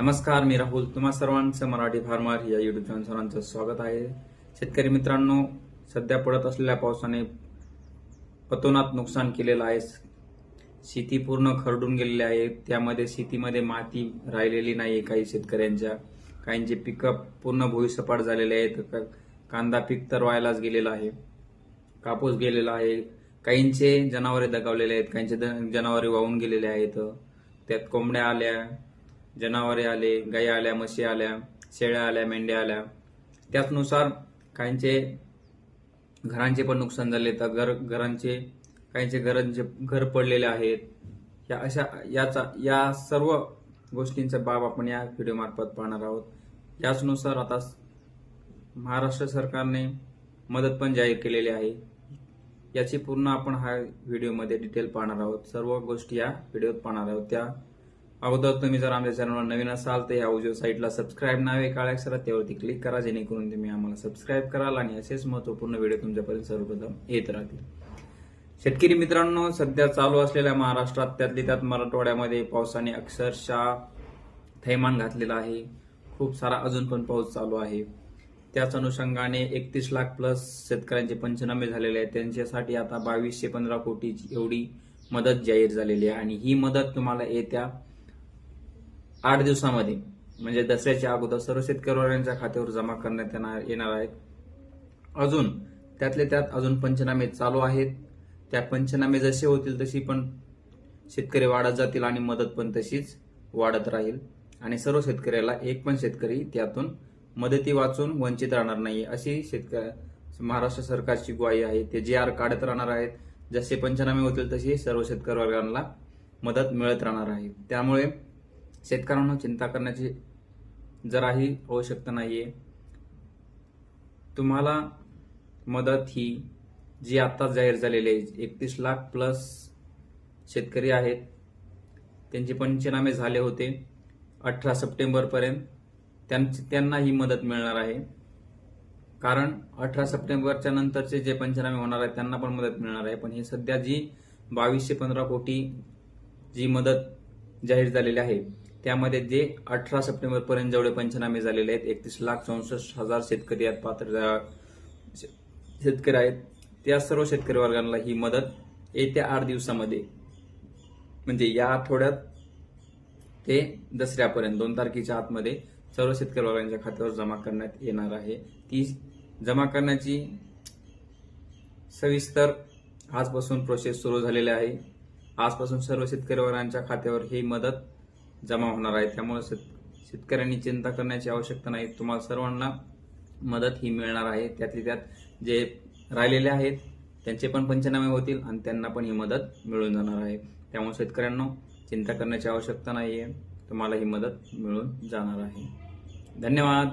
नमस्कार मी राहुल. तुम्हा सर्वांचं मराठी फार्मर या युट्यूब चॅनल सर्वांचं स्वागत आहे. शेतकरी मित्रांनो सध्या पडत असलेल्या पावसाने पतोनात नुकसान केलेलं आहे. शेती पूर्ण खरडून गेलेली आहे. त्यामध्ये शेतीमध्ये माती राहिलेली नाही काही शेतकऱ्यांच्या. काहींचे पिकं पूर्ण भुईसपाट झालेले आहेत. कांदा पीक तर व्हायलाच गेलेला आहे. कापूस गेलेला आहे. काहींचे जनावरे दगावलेले आहेत. काहींचे द- जनावरे वाहून गेलेले आहेत. त्यात कोंबड्या आल्या. जनावरे आले गाई आल्या म्हशी आल्या शेळ्या आल्या मेंढ्या आल्या. त्याचनुसार काहींचे घरांचे पण नुकसान झाले तर घर घरांचे काहींचे घरांचे घर पडलेले आहेत. या अशा याचा या सर्व गोष्टींचा बाब आपण या व्हिडिओमार्फत पाहणार आहोत. याचनुसार आता महाराष्ट्र सरकारने मदत पण जाहीर केलेली आहे. याची पूर्ण आपण हा व्हिडिओमध्ये डिटेल पाहणार आहोत. सर्व गोष्टी या व्हिडिओत पाहणार आहोत. त्या अगोदर तुम्ही जर आमच्या चॅनलवर नवीन असाल तर या उजव्या साईटला सबस्क्राईब नावे काळ्या अक्षरात त्यावरती क्लिक करा जेणेकरून तुम्ही आम्हाला सबस्क्राईब कराल आणि असेच महत्त्वपूर्ण व्हिडिओ तुमच्यापर्यंत सर्वप्रथम येत राहतील. शेतकरी मित्रांनो सध्या चालू असलेल्या महाराष्ट्रात त्यातली त्यात मराठवाड्यामध्ये पावसाने अक्षरशः थैमान घातलेला आहे. खूप सारा अजून पण पाऊस चालू आहे. त्याच अनुषंगाने एकतीस लाख प्लस शेतकऱ्यांचे पंचनामे झालेले आहेत. त्यांच्यासाठी आता बावीसशे पंधरा कोटीची एवढी मदत जाहीर झालेली आहे. आणि ही मदत तुम्हाला येत्या आठ दिवसामध्ये म्हणजे दसऱ्याच्या अगोदर सर्व शेतकऱ्यांच्या खात्यावर जमा करण्यात येणार येणार आहेत. अजून त्यातले त्यात अजून पंचनामे चालू आहेत. त्या पंचनामे जसे होतील तशी पण शेतकरी वाढत जातील आणि मदत पण तशीच वाढत राहील. आणि सर्व शेतकऱ्याला एक पण शेतकरी त्यातून मदती वाचून वंचित राहणार नाही अशी शेतकरी महाराष्ट्र सरकारची ग्वाही आहे. ते जे आर काढत राहणार आहेत जसे पंचनामे होतील तशी सर्व शेतकरी वर्गांना मदत मिळत राहणार आहे. त्यामुळे शेतकऱ्यांना चिंता करण्याची जराही आवश्यकता नाहीये. तुम्हाला मदत ही जी आत्ताच जाहीर झालेली आहे एकतीस लाख प्लस शेतकरी आहेत. त्यांचे पंचनामे झाले होते. अठरा सप्टेंबरपर्यंत त्यांची त्यांना ही मदत मिळणार आहे. कारण अठरा सप्टेंबरच्या नंतरचे जे पंचनामे होणार आहेत त्यांना पण मदत मिळणार आहे. पण ही सध्या जी बावीसशे पंधरा कोटी जी मदत जाहीर झालेली आहे त्यामध्ये जे अठरा सप्टेंबर पर्यंत जेवढे पंचनामे झालेले आहेत एकतीस लाख चौसष्ट हजार शेतकरी आहेत पात्र शे- शेतकरी आहेत. त्या सर्व शेतकरी वर्गांना ही मदत येत्या आठ दिवसामध्ये म्हणजे या आठवड्यात ते दसऱ्यापर्यंत दोन तारखेच्या आतमध्ये सर्व शेतकरी वर्गांच्या खात्यावर जमा करण्यात येणार आहे. ती जमा करण्याची सविस्तर आजपासून प्रोसेस सुरू झालेली आहे. आजपासून सर्व शेतकरी वर्गांच्या खात्यावर ही मदत जमा होणार आहे. त्यामुळे शेत- शेतकऱ्यांनी चिंता करण्याची आवश्यकता नाही. तुम्हाला सर्वांना मदत ही मिळणार आहे. त्यातली त्यात जे राहिलेले आहेत त्यांचे पण पंचनामे होतील आणि त्यांना पण ही मदत मिळून जाणार आहे. त्यामुळे शेतकऱ्यांना चिंता करण्याची आवश्यकता नाही आहे तुम्हाला ही मदत मिळून जाणार आहे. धन्यवाद.